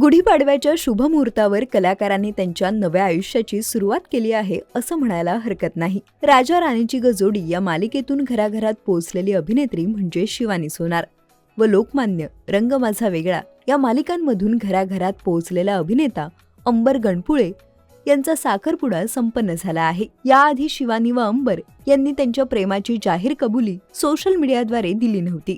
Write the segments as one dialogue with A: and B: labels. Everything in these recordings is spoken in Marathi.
A: गुढीपाडव्याच्या शुभमुहूर्तावर कलाकारांनी त्यांच्या नव्या आयुष्याची सुरुवात केली आहे असं म्हणायला हरकत नाही. राजा राणीची गजोडी या मालिकेतून घराघरात पोहोचलेली अभिनेत्री म्हणजे शिवानी सोनार व लोकमान्य रंग माझा वेगळा या मालिकांमधून घराघरात पोहोचलेला अभिनेता अंबर गणपुळे यांचा साखरपुडा संपन्न झाला आहे. याआधी शिवानी व अंबर यांनी त्यांच्या प्रेमाची जाहीर कबुली सोशल मीडियाद्वारे दिली नव्हती.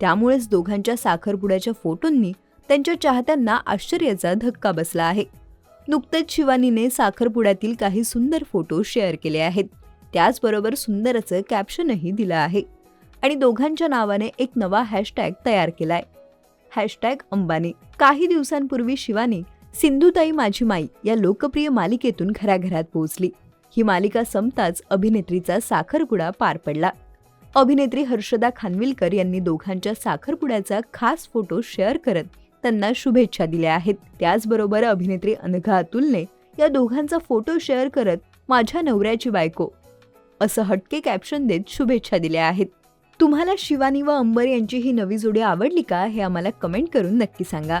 A: त्यामुळेच दोघांच्या साखरपुड्याच्या फोटोंनी त्यांच्या चाहत्यांना आश्चर्याचा धक्का बसला आहे. नुकतंच शिवानीने साखरपुड्यातील काही सुंदर फोटो शेअर केले आहेत. त्याचबरोबर सुंदरचं कॅप्शनही दिलं आहे. आणि दोघांच्या नावाने एक नवा हॅशटॅग तयार केलाय. हॅशटॅग अंबानी. काही दिवसांपूर्वी शिवानी सिंधुताई माझी माई या लोकप्रिय मालिकेतून घराघरात पोहोचली. ही मालिका संपताच अभिनेत्रीचा साखरपुडा पार पडला. अभिनेत्री हर्षदा खानविलकर यांनी दोघांच्या साखरपुड्याचा खास फोटो शेअर करत त्यांना शुभेच्छा दिल्या आहेत. त्याचबरोबर अभिनेत्री अनघा अतुलने या दोघांचा फोटो शेअर करत माझ्या नवऱ्याची बायको असं हटके कॅप्शन देत शुभेच्छा दिल्या आहेत. तुम्हाला शिवानी व अंबर यांची ही नवी जोडी आवडली का हे आम्हाला कमेंट करून नक्की सांगा.